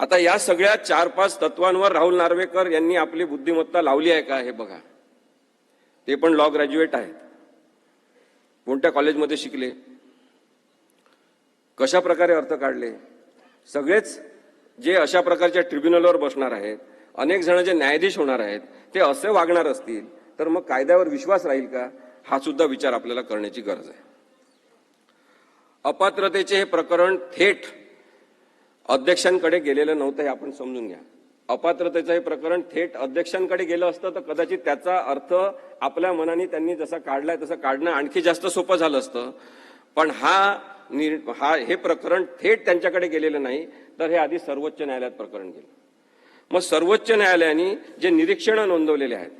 आता या सगळ्या चार पाच तत्वांवर राहुल नार्वेकर यांनी आपली बुद्धिमत्ता लावली आहे का हे बघा. ते पण लॉ ग्रॅज्युएट आहेत. कोणत्या कॉलेजमध्ये शिकले? कशा प्रकारे अर्थ काढले? सगळेच जे अशा प्रकारच्या ट्रिब्युनलवर बसणार आहेत अनेक जण जे न्यायाधीश होणार आहेत ते असे वागणार असतील तर मग कायद्यावर विश्वास राहील का? हा सुद्धा विचार आपल्याला करण्याची गरज आहे. अपात्रतेचे हे प्रकरण थेट अध्यक्षांकडे गेलेलं नव्हतं हे आपण समजून घ्या. अपात्रतेचं हे प्रकरण थेट अध्यक्षांकडे गेलं असतं तर कदाचित त्याचा अर्थ आपल्या मनाने त्यांनी जसा काढलाय तसं काढणं आणखी जास्त सोपं झालं असतं. पण हा निर- हा हे प्रकरण थेट त्यांच्याकडे गेलेलं नाही तर हे आधी सर्वोच्च न्यायालयात प्रकरण गेलं. मग सर्वोच्च न्यायालयाने जे निरीक्षणं नोंदवलेले आहेत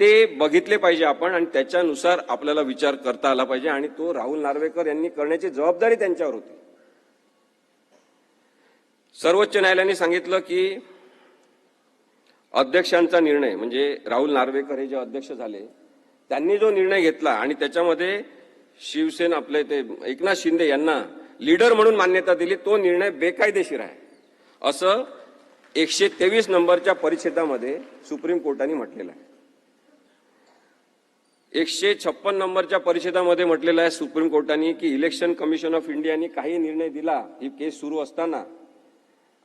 ते बघितले पाहिजे आपण आणि त्याच्यानुसार आपल्याला विचार करता आला पाहिजे आणि तो राहुल नार्वेकर यांनी करण्याची जबाबदारी त्यांच्यावर होती. सर्वोच्च न्यायालयाने सांगितलं की अध्यक्षांचा निर्णय म्हणजे राहुल नार्वेकर हे जे अध्यक्ष झाले त्यांनी जो निर्णय घेतला आणि त्याच्यामध्ये शिवसेना आपले ते एकनाथ शिंदे यांना लीडर म्हणून मान्यता दिली तो निर्णय बेकायदेशीर आहे. असं एकशे तेवीस नंबरच्या परिच्छेदामध्ये सुप्रीम कोर्टाने म्हटलेलं आहे. एकशे छप्पन नंबरच्या परिषदामध्ये म्हटलेलं आहे सुप्रीम कोर्टाने की इलेक्शन कमिशन ऑफ इंडियाने काही निर्णय दिला ही केस सुरू असताना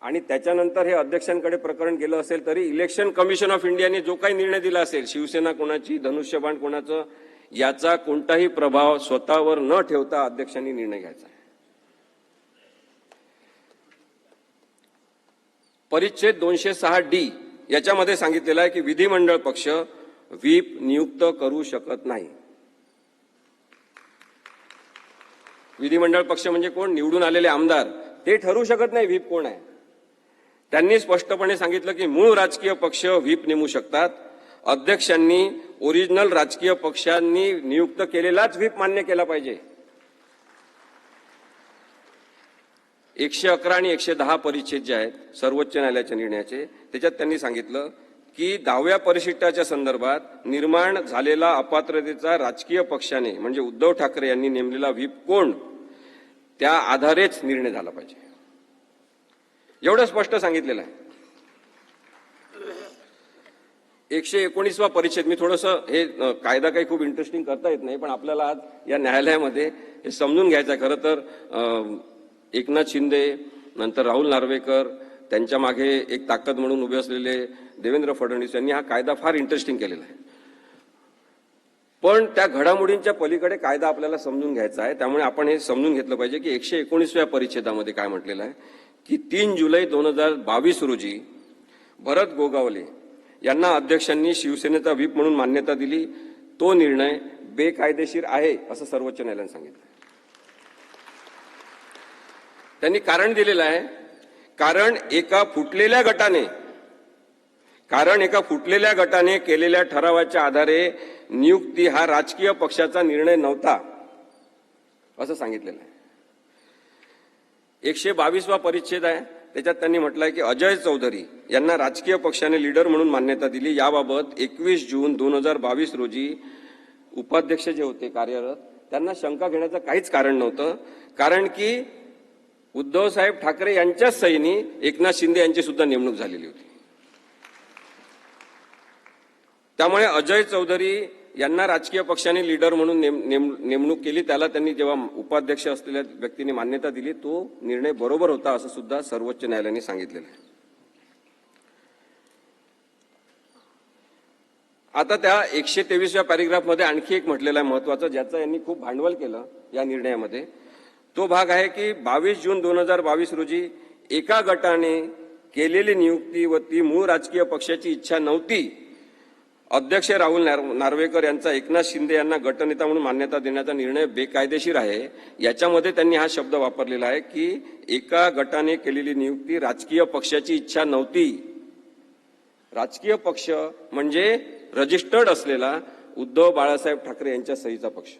आणि त्याच्यानंतर हे अध्यक्षांकडे प्रकरण गेलं असेल तरी इलेक्शन कमिशन ऑफ इंडियाने जो काही निर्णय दिला असेल शिवसेना कोणाची धनुष्यबाण कोणाचं याचा कोणताही प्रभाव स्वतःवर न ठेवता अध्यक्षांनी निर्णय घ्यायचा आहे. परिच्छेद दोनशे सहा डी याच्यामध्ये सांगितलेलं आहे की विधिमंडळ पक्ष व्हीप नियुक्त करू शकत नाही. विधिमंडळ पक्ष म्हणजे कोण? निवडून आलेले आमदार. ते ठरू शकत नाही व्हीप कोण आहे. त्यांनी स्पष्टपणे सांगितलं की मूळ राजकीय पक्ष व्हीप नेमू शकतात. अध्यक्षांनी ओरिजिनल राजकीय पक्षांनी नियुक्त केलेलाच व्हीप मान्य केला पाहिजे. एकशे अकरा आणि एकशे दहा परिच्छेद जे आहेत सर्वोच्च न्यायालयाच्या निर्णयाचे त्याच्यात त्यांनी सांगितलं की दहाव्या परिशिष्टाच्या संदर्भात निर्माण झालेला अपात्रतेचा राजकीय पक्षाने म्हणजे उद्धव ठाकरे यांनी नेमलेला व्हीप कोण? त्या आधारेच निर्णय झाला पाहिजे. एवढं स्पष्ट सांगितलेलं आहे. एकशे एकोणीसवा परिच्छेद मी थोडस हे कायदा काही खूप इंटरेस्टिंग करता येत नाही पण आपल्याला आज या न्यायालयामध्ये हे समजून घ्यायचं आहे. खरं तर एकनाथ शिंदे नंतर राहुल नार्वेकर त्यांच्या मागे एक ताकद म्हणून उभे असलेले देवेंद्र फडणवीस यांनी हा कायदा फार इंटरेस्टिंग केलेला आहे. पण त्या घडामोडींच्या पलीकडे कायदा आपल्याला समजून घ्यायचा आहे. त्यामुळे आपण हे समजून घेतलं पाहिजे की एकशे एकोणीसव्या परिच्छेदामध्ये काय म्हटलेलं आहे. की तीन जुलै दोन हजार बावीस रोजी भरत गोगावले यांना अध्यक्षांनी शिवसेनेचा व्हीप म्हणून मान्यता दिली. तो निर्णय बेकायदेशीर आहे असं सर्वोच्च न्यायालयाने सांगितलं. त्यांनी कारण दिलेलं आहे. कारण एका फुटलेल्या गटाने कारण एका फुटलेल्या गटाने केलेल्या ठरावाच्या आधारे नियुक्ती हा राजकीय पक्षाचा निर्णय नव्हता असं सांगितलेलं आहे. एकशे बावीसवा परिच्छेद आहे. त्याच्यात त्यांनी म्हटलंय की अजय चौधरी यांना राजकीय पक्षाने लीडर म्हणून मान्यता दिली. याबाबत एकवीस जून दोन हजार बावीस रोजी उपाध्यक्ष जे होते कार्यरत त्यांना शंका घेण्याचं काहीच कारण नव्हतं. कारण की उद्धव साहेब ठाकरे यांच्याच सहीनी एकनाथ शिंदे यांची सुद्धा नेमणूक झालेली होती. त्यामुळे अजय चौधरी यांना राजकीय पक्षाने लीडर म्हणून नेम- नेम- नेमणूक केली. त्याला त्यांनी जेव्हा उपाध्यक्ष असलेल्या व्यक्तीने मान्यता दिली तो निर्णय बरोबर होता असं सुद्धा सर्वोच्च न्यायालयाने सांगितलेलं आहे. आता त्या एकशे तेवीसव्या पॅरेग्राफमध्ये आणखी एक म्हटलेलं आहे महत्वाचं ज्याचं यांनी खूप भांडवल केलं या निर्णयामध्ये. तो भाग आहे की बावीस जून दोन हजार बावीस रोजी एका गटाने केलेली नियुक्ती व ती मूळ राजकीय पक्षाची इच्छा नव्हती अध्यक्ष राहुल नार- नार्वेकर यांचा एकनाथ शिंदे यांना गटनेता म्हणून मान्यता देण्याचा निर्णय बेकायदेशीर आहे. याच्यामध्ये त्यांनी हा शब्द वापरलेला आहे की एका गटाने केलेली नियुक्ती राजकीय पक्षाची इच्छा नव्हती. राजकीय पक्ष म्हणजे रजिस्टर्ड असलेला उद्धव बाळासाहेब ठाकरे यांच्या सहीचा पक्ष.